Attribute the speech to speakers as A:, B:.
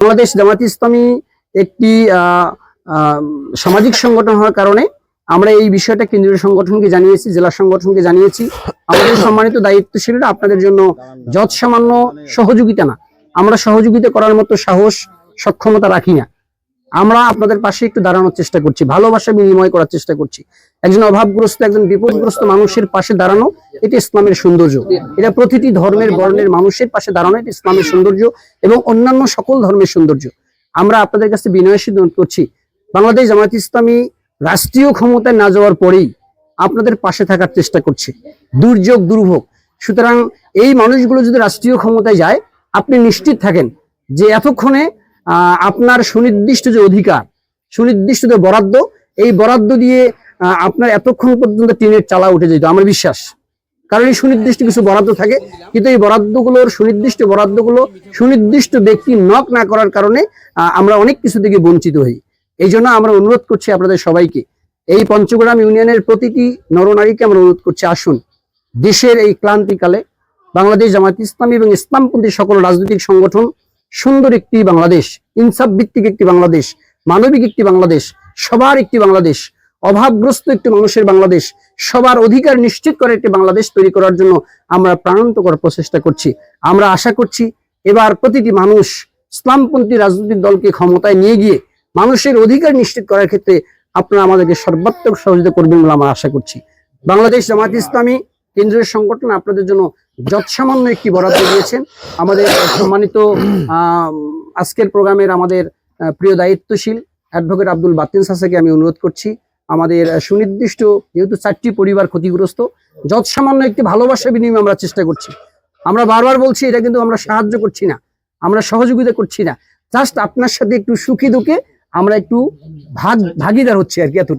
A: বাংলাদেশ জামাত ইসলামী একটি সামাজিক সংগঠন হওয়ার কারণে আমরা এই বিষয়টা কেন্দ্রীয় সংগঠনকে জানিয়েছি, জেলা সংগঠনকে জানিয়েছি। আমাদের সম্মানিত দায়িত্বশীলরা আপনাদের জন্য যৎ সামান্য সহযোগিতা না। আমরা সহযোগিতা করার মতো সাহস, সক্ষমতা রাখি না। আমরা আপনাদের পাশে একটু দাঁড়ানোর চেষ্টা করছি, ভালোবাসা বিনিময় করার চেষ্টা করছি। একজন অভাবগ্রস্ত, একজন বিপদগ্রস্ত মানুষের পাশে দাঁড়ানো, এটা ইসলামের সৌন্দর্য। এটা প্রতিটি ধর্মের বর্ণের মানুষের পাশে দাঁড়ানো, এটা ইসলামের সৌন্দর্য এবং অন্যান্য সকল ধর্মের সৌন্দর্য। আমরা আপনাদের কাছে বিনয় সিদ্ধ করছি, বাংলাদেশ জামায়াত ইসলামী রাষ্ট্রীয় ক্ষমতায় না যাওয়ার পরেই আপনাদের পাশে থাকার চেষ্টা করছে। দুর্যোগ, দুর্ভোগ। সুতরাং এই মানুষগুলো যদি রাষ্ট্রীয় ক্ষমতায় যায়, আপনি নিশ্চিত থাকেন যে এতক্ষণে আপনার সুনির্দিষ্ট যে অধিকার, সুনির্দিষ্ট যে বরাদ্দ, এই বরাদ্দ দিয়ে আপনার এতক্ষণ পর্যন্ত টিনের চালা উঠে যেত, আমার বিশ্বাস। কারণ এই সুনির্দিষ্ট কিছু বরাদ্দ থাকে, কিন্তু এই বরাদ্দগুলোর সুনির্দিষ্ট বরাদ্দগুলো সুনির্দিষ্ট ব্যক্তি নক না করার কারণে আমরা অনেক কিছু থেকে বঞ্চিত হই। এই জন্য আমরা অনুরোধ করছি আপনাদের সবাইকে, এই পঞ্চগ্রাম ইউনিয়নের প্রতিটি নরনারীকে আমরা অনুরোধ করছি, আসুন। দেশের এই ক্লান্তিকালে বাংলাদেশ জামাত ইসলামী এবং ইসলামপন্থী সকল রাজনৈতিক সংগঠন সুন্দর একটি বাংলাদেশ, ইনসাফ ভিত্তিক একটি বাংলাদেশ, মানবিক একটি বাংলাদেশ, সবার একটি বাংলাদেশ, অভাবগ্রস্ত একটি মানুষের বাংলাদেশ, সবার অধিকার নিশ্চিত করে একটি বাংলাদেশ তৈরি করার জন্য আমরা প্রাণান্তকর প্রচেষ্টা করছি। আমরা আশা করছি এবার প্রতিটি মানুষ ইসলামপন্থী রাজনৈতিক দলকে ক্ষমতায় নিয়ে গিয়ে মানুষের অধিকার নিশ্চিত করার ক্ষেত্রে আপনারা আমাদেরকে সর্বাত্মক সহযোগিতা করবেন বলে আমরা আশা করছি। বাংলাদেশ জামাত ইসলামী, কেন্দ্রীয় সংগঠন আপনাদের জন্য যৎসামান্য একটি বরাদ্দ দিয়েছেন। আমাদের সম্মানিত আজকের প্রোগ্রামের আমাদের প্রিয় দায়িত্বশীল অ্যাডভোকেট আব্দুল বাতিন সাসাকে আমি অনুরোধ করছি। আমাদের সুনির্দিষ্ট যেহেতু চারটি পরিবার ক্ষতিগ্রস্ত, যৎসামান্য একটি ভালোবাসা বিনিময়ে আমরা চেষ্টা করছি। আমরা বারবার বলছি, এটা কিন্তু আমরা সাহায্য করছি না, আমরা সহযোগিতা করছি না। জাস্ট আপনার সাথে একটু সুখী দুঃখে আমরা একটু ভাগ, ভাগিদার হচ্ছে আর কি এতটুকু।